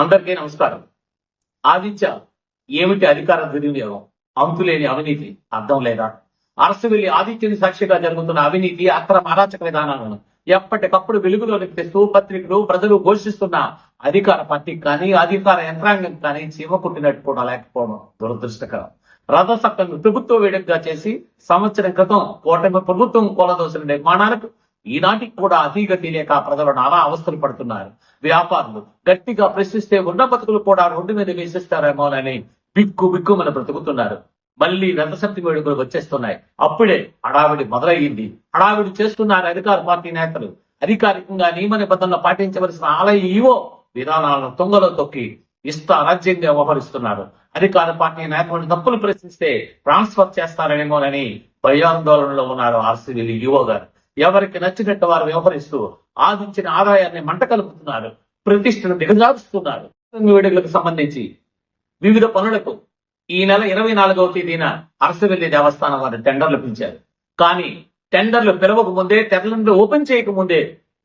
అందరికీ నమస్కారం. ఆదిత్య ఏమిటి అధికార దుర్వినియోగం? అంతులేని అవినీతి అర్థం లేదా? అరసు వెళ్ళి ఆదిత్యని సాక్షిగా జరుగుతున్న అవినీతి అక్రమ అరాచక విధానాలను ఎప్పటికప్పుడు వెలుగులో తెస్తూ పత్రికలు ప్రజలు ఘోషిస్తున్న అధికార పార్టీ కానీ అధికార యంత్రాంగం కానీ చీమ కుట్టినట్టు కూడా లేకపోవడం దురదృష్టకరం. రథసక్కను ప్రభుత్వ వేడుకగా చేసి సంవత్సరం క్రితం కూటమి ప్రభుత్వం కూలదోసిన నిర్మాణాలకు ఈనాటికి కూడా అతీగతి లేక ప్రజలు నానా అవస్థలు పడుతున్నారు. వ్యాపారులు గట్టిగా ప్రశ్నిస్తే ఉన్న బతుకులు కూడా రోడ్డు మీద వేసిస్తారేమోనని బిక్కు బిక్కు మన బ్రతుకుతున్నారు. మళ్ళీ రథసప్తి వేడుకలు వచ్చేస్తున్నాయి. అప్పుడే హడావిడి మొదలయ్యింది. హడావిడి చేస్తున్నారు అధికార పార్టీ నేతలు. అధికారికంగా నియమ నిబంధనలు పాటించవలసిన ఆలయ ఈవో విధానాలను తొంగలో తొక్కి ఇష్ట రాజ్యంగా వ్యవహరిస్తున్నారు. అధికార పార్టీ నేతలను తప్పులు ప్రశ్నిస్తే ట్రాన్స్ఫర్ చేస్తారేమోనని భయాందోళనలో ఉన్నారు ఆర్సీవీ ఈవో గారు. ఎవరికి నచ్చినట్టు వారు వ్యవహరిస్తూ ఆశించిన ఆదాయాన్ని మంట కలుపుతున్నారు ప్రతిష్టను దిగజారుస్తున్నారు. వేడుకలకు సంబంధించి వివిధ పనులకు ఈ నెల ఇరవై నాలుగవ తేదీన అరసవెల్లి దేవస్థానం వారు టెండర్లు పిలిచారు. కానీ టెండర్లు పిలవక ముందే టెండర్లు ఓపెన్ చేయక ముందే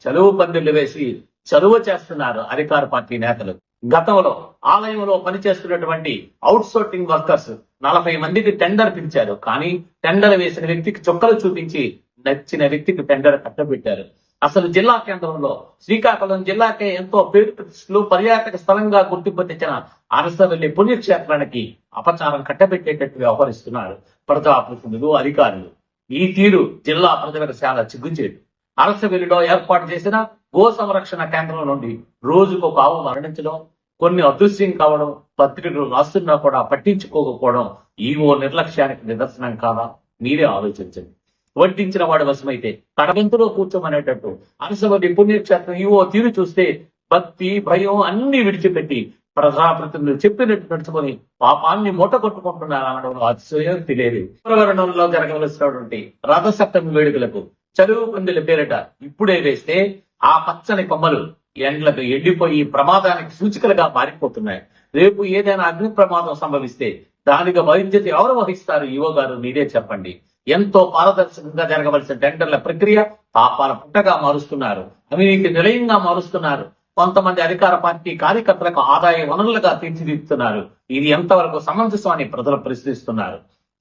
చలువు పందిళ్ళు వేసి చలువ చేస్తున్నారు అధికార పార్టీ నేతలు. గతంలో ఆలయంలో పనిచేస్తున్నటువంటి అవుట్ సోర్టింగ్ వర్కర్స్ నలభై మందికి టెండర్ పిలిచారు. కానీ టెండర్ వేసిన వ్యక్తికి చొక్కలు చూపించి నచ్చిన వ్యక్తికి టెండర్ కట్టబెట్టారు. అసలు జిల్లా కేంద్రంలో శ్రీకాకుళం జిల్లాకే ఎంతో పేరు ప్రతిష్టలు పర్యాటక స్థలంగా గుర్తింపు తెచ్చిన అరసవల్లి పుణ్యక్షేత్రానికి అపచారం కట్టబెట్టేటట్టు వ్యవహరిస్తున్నారు ప్రజాప్రతినిధులు అధికారులు. ఈ తీరు జిల్లా ప్రజలకు చాలా చిగ్గుచేటు. అరసవెల్లిలో ఏర్పాటు చేసిన గో సంరక్షణ కేంద్రం నుండి రోజుకు ఒక ఆవు మరణించడం కొన్ని అదృశ్యం కావడం పత్రికలు రాస్తున్నా కూడా పట్టించుకోకపోవడం ఈవో నిర్లక్ష్యానికి నిదర్శనం కాదా? మీరే ఆలోచించండి. వడ్డించిన వాడి వశమైతే కడబంతులో కూర్చోమనేటట్టు అరసవల్లి పుణ్యక్షేత్రం ఇవో తీరు చూస్తే భక్తి భయం అన్ని విడిచిపెట్టి ప్రజాప్రతినిధులు చెప్పినట్టు నడుచుకొని పాపాన్ని మూట కొట్టుకుంటున్నారు అనడంలో అతిశయం తెలియదు. పురవరణంలో జరగవలసినటువంటి రథసప్తమి వేడుకలకు చదువు పందిల పేరిట ఇప్పుడే వేస్తే ఆ పచ్చని కొమ్మలు ఎండ్లకు ఎండిపోయి ప్రమాదానికి సూచికలుగా మారిపోతున్నాయి. రేపు ఏదైనా అగ్ని ప్రమాదం సంభవిస్తే దానికి బాధ్యత ఎవరు వహిస్తారు? యువ గారు మీరే చెప్పండి. ఎంతో పారదర్శకంగా జరగవలసిన టెండర్ల ప్రక్రియ పాపాల పుట్టగా మారుస్తున్నారు. అవినీతి నిలయంగా మారుస్తున్నారు. కొంతమంది అధికార పార్టీ కార్యకర్తలకు ఆదాయ వనరులుగా తీర్చిదిద్దుతున్నారు. ఇది ఎంతవరకు సమంజసం అని ప్రజలు ప్రశ్నిస్తున్నారు.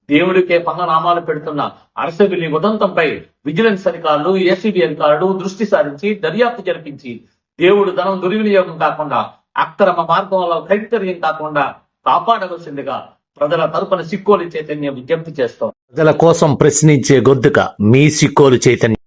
దేవుడికే పంగనామాలు పెడుతున్న అరసవిల్లి ఉదంతంపై విజిలెన్స్ అధికారులు ఏసీబీ అధికారులు దృష్టి సారించి దర్యాప్తు జరిపించి దేవుడు ధనం దుర్వినియోగం కాకుండా అక్రమ మార్గంలో కైతర్యం కాకుండా కాపాడవలసిందిగా ప్రజల తరపున సిక్కోలు చైతన్యం విజ్ఞప్తి చేస్తాం. ప్రజల కోసం ప్రశ్నించే గొంతుక మీ సిక్కోలు చైతన్యం.